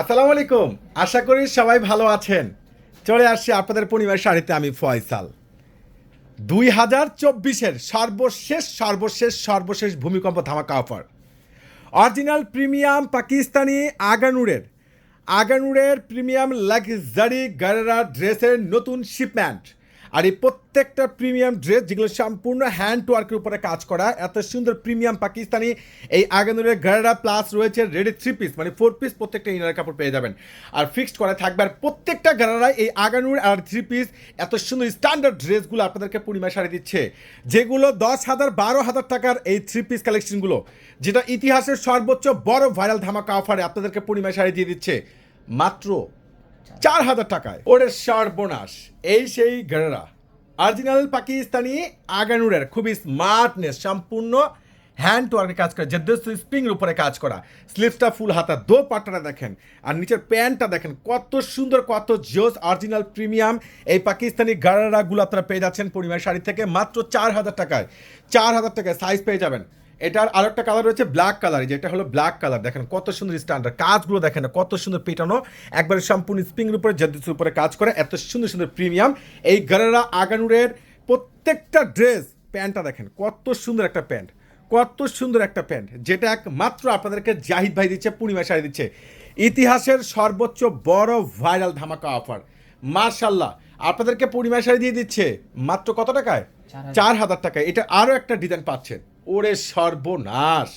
আসসালামু আলাইকুম আশা করি সবাই ভালো আছেন। চলে আসছি আপনাদের পরিবার শাড়িতে, আমি ফয়সাল। দুই হাজার চব্বিশের সর্বশেষ সর্বশেষ সর্বশেষ ভূমিকম্প ধামাকা অফার। অরিজিনাল প্রিমিয়াম পাকিস্তানি আগানুরের আগানুরের প্রিমিয়াম লাক্সারি গারেরা ড্রেসের নতুন শিপমেন্ট আর এই প্রত্যেকটা প্রিমিয়াম ড্রেস যেগুলো সম্পূর্ণ হ্যান্ড ওয়ার্কের উপরে কাজ করা, এত সুন্দর প্রিমিয়াম পাকিস্তানি, এই আগানুরের গারেরা প্লাস রয়েছে রেডি থ্রি পিস মানে ফোর পিস প্রত্যেকটা ইনার কাপড় পেয়ে যাবেন। আর ফিক্সড করা থাকবে, আর প্রত্যেকটা গারারায় এই আগানুর আর থ্রি পিস এত সুন্দর স্ট্যান্ডার্ড ড্রেসগুলো আপনাদেরকে পূর্ণিমা শাড়ি দিচ্ছে, যেগুলো দশ হাজার, বারো হাজার টাকার এই থ্রি পিস কালেকশনগুলো যেটা ইতিহাসের সর্বোচ্চ বড় ভাইরাল ধামাকা অফারে আপনাদেরকে পূর্ণিমা শাড়ি দিয়ে দিচ্ছে। মাত্র চার হাজার টাকায়। ওরে সর্বনাশ। এই সেই গেরেরা অরিজিনাল পাকিস্তানি আগানুরের খুবই স্মার্টনেস সম্পূর্ণ হ্যান্ড ওয়ার্কের কাজ করা জেদ্দস্ত স্প্রিংয়ের উপরে কাজ করা। স্লিভসটা ফুল হাতা দো পাট্টাটা দেখেন। আর নিচের প্যান্টটা দেখেন কত সুন্দর কত জোস অরিজিনাল প্রিমিয়াম। এই পাকিস্তানি গারারাগুলো আপনারা পেয়ে যাচ্ছেন পরিমাণ শাড়ি থেকে মাত্র চার হাজার টাকায়। চার হাজার টাকায় সাইজ পেয়ে যাবেন। এটার আরেকটা কালার রয়েছে ব্ল্যাক কালার যেটা হলো ব্ল্যাক কালার দেখেন কত সুন্দর স্ট্যান্ডার্ড কাজগুলো দেখেন কত সুন্দর পেটানো একবারে সম্পূর্ণ স্প্রিংয়ের উপরে জেদ্দুসের উপরে কাজ করে এত সুন্দর সুন্দর প্রিমিয়াম এই গারেরা আগানুরের প্রত্যেকটা ড্রেস প্যান্টটা দেখেন কত সুন্দর একটা প্যান্ট কত সুন্দর একটা প্যান্ট যেটা একমাত্র আপনাদেরকে জাহিদ ভাই দিচ্ছে পূর্ণিমা শাড়ি দিচ্ছে। ইতিহাসের সর্বোচ্চ বড় ভাইরাল ধামাকা অফার মার্শাল্লাহ আপনাদেরকে পূর্ণিমা শাড়ি দিয়ে দিচ্ছে মাত্র কত টাকায়? চার হাজার। টাকায় এটা আরও একটা ডিজাইন পাচ্ছেন। ওরে সর্বনাশ।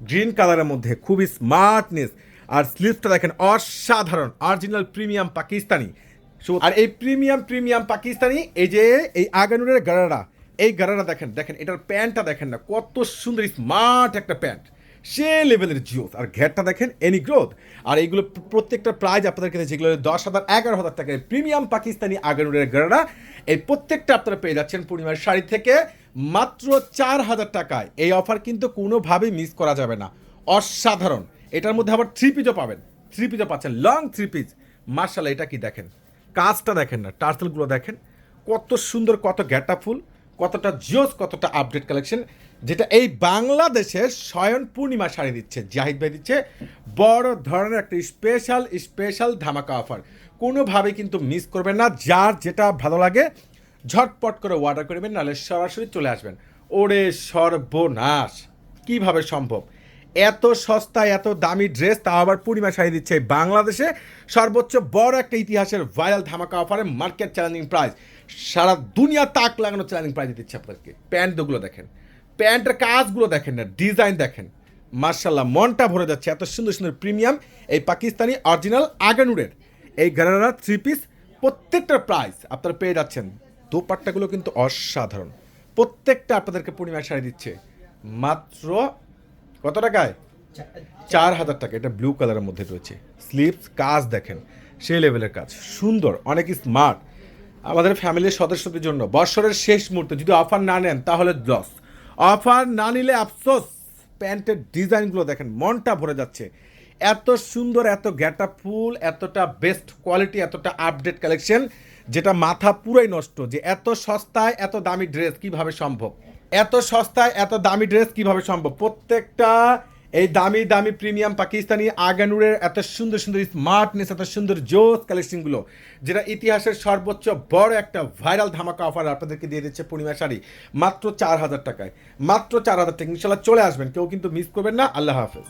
গ্রিন কালারের মধ্যে খুবই স্মার্টনেস। আর স্লিভটা দেখেন অসাধারণ, অরিজিনাল প্রিমিয়াম পাকিস্তানি। আর এই প্রিমিয়াম প্রিমিয়াম পাকিস্তানি, এই যে, এই আগানুরের গারারা, এই গারারা দেখেন দেখেন, এটার প্যান্টটা দেখেন না, কত সুন্দর, স্মার্ট একটা প্যান্ট। সে লেভেলের জিওস আর ঘেরটা দেখেন এনি গ্রোথ আর এইগুলো প্রত্যেকটা প্রাইজ আপনাদেরকে দিচ্ছে যেগুলো দশ হাজার, এগারো হাজার টাকায় প্রিমিয়াম পাকিস্তানি আগানুরের গারারা এই প্রত্যেকটা আপনারা পেয়ে যাচ্ছেন পূর্ণিমার শাড়ি থেকে মাত্র চার হাজার টাকায়। এই অফার কিন্তু কোনোভাবেই মিস করা যাবে না। অসাধারণ। এটার মধ্যে আবার থ্রি পিসও পাবেন। থ্রি পিজও পাচ্ছেন। লং থ্রি পিস মার্শাল এটা কি দেখেন? কাজটা দেখেন না টার্সেলগুলো দেখেন। কত সুন্দর, কত গ্যাটা ফুল। কতটা জিওস, কতটা আপডেট কালেকশন যেটা এই বাংলাদেশের স্বয়ন পূর্ণিমা শাড়ি দিচ্ছে, জাহিদ ভাই দিচ্ছে। বড় ধরনের একটা স্পেশাল স্পেশাল ধামাকা অফার কোনোভাবে কিন্তু মিস করবেন না, যার যেটা ভালো লাগে, ঝটপট করে অর্ডার করবেন নাহলে সরাসরি চলে আসবেন। ওরে সর্বনাশ! কীভাবে সম্ভব? এত সস্তায় এত দামি ড্রেস তা আবার পূর্ণিমা শাড়ি দিচ্ছে বাংলাদেশে। সর্বোচ্চ বড় একটা ইতিহাসের ভাইরাল ধামাকা অফারে মার্কেট চ্যালেঞ্জিং প্রাইস সারা দুনিয়া তাক লাগানো চ্যালেঞ্জিং প্রাইস দিচ্ছে আপনাদেরকে। প্যান্টগুলো দেখেন। প্যান্টের কাজগুলো দেখেন না ডিজাইন দেখেন। মার্শাল্লাহ, মনটা ভরে যাচ্ছে। এত সুন্দর সুন্দর প্রিমিয়াম এই পাকিস্তানি অরিজিনাল আগানুরের। এই গারারা থ্রি পিস প্রত্যেকটার প্রাইস আপনারা পেয়ে যাচ্ছেন। দোপাট্টাগুলো কিন্তু অসাধারণ। প্রত্যেকটা আপনাদেরকে পূর্ণিমা শাড়ি দিচ্ছে। মাত্র কত টাকায়? চার হাজার টাকা। এটা ব্লু কালারের মধ্যে রয়েছে। স্লিপস কাজ দেখেন, সেই লেভেলের কাজ। সুন্দর, অনেক স্মার্ট আমাদের ফ্যামিলির সদস্যদের জন্য বছরের শেষ মুহূর্তে যদি অফার না নেন, তাহলে লস অফার না নিলে আফসোস। প্যান্টের ডিজাইনগুলো দেখেন, মনটা ভরে যাচ্ছে। এত সুন্দর, এত গ্যাটা ফুল এতটা বেস্ট কোয়ালিটি এতটা আপডেট কালেকশন যেটা মাথা পুরাই নষ্ট যে এত সস্তায়, এত দামি ড্রেস কীভাবে সম্ভব? এত সস্তায়, এত দামি ড্রেস কীভাবে সম্ভব? প্রত্যেকটা এই দামি দামি প্রিমিয়াম পাকিস্তানি আগানুরের এত সুন্দর সুন্দর স্মার্টনেস এত সুন্দর জোস কালেকশনগুলো যেটা ইতিহাসের সর্বোচ্চ বড় একটা ভাইরাল ধামাকা অফার আপনাদেরকে দিয়ে দিচ্ছে পূর্ণিমা শাড়ি, মাত্র চার হাজার টাকায়। মাত্র চার হাজার টাকা। ইনশাল্লাহ চলে আসবেন, কেউ কিন্তু মিস করবেন না। আল্লাহ হাফেজ।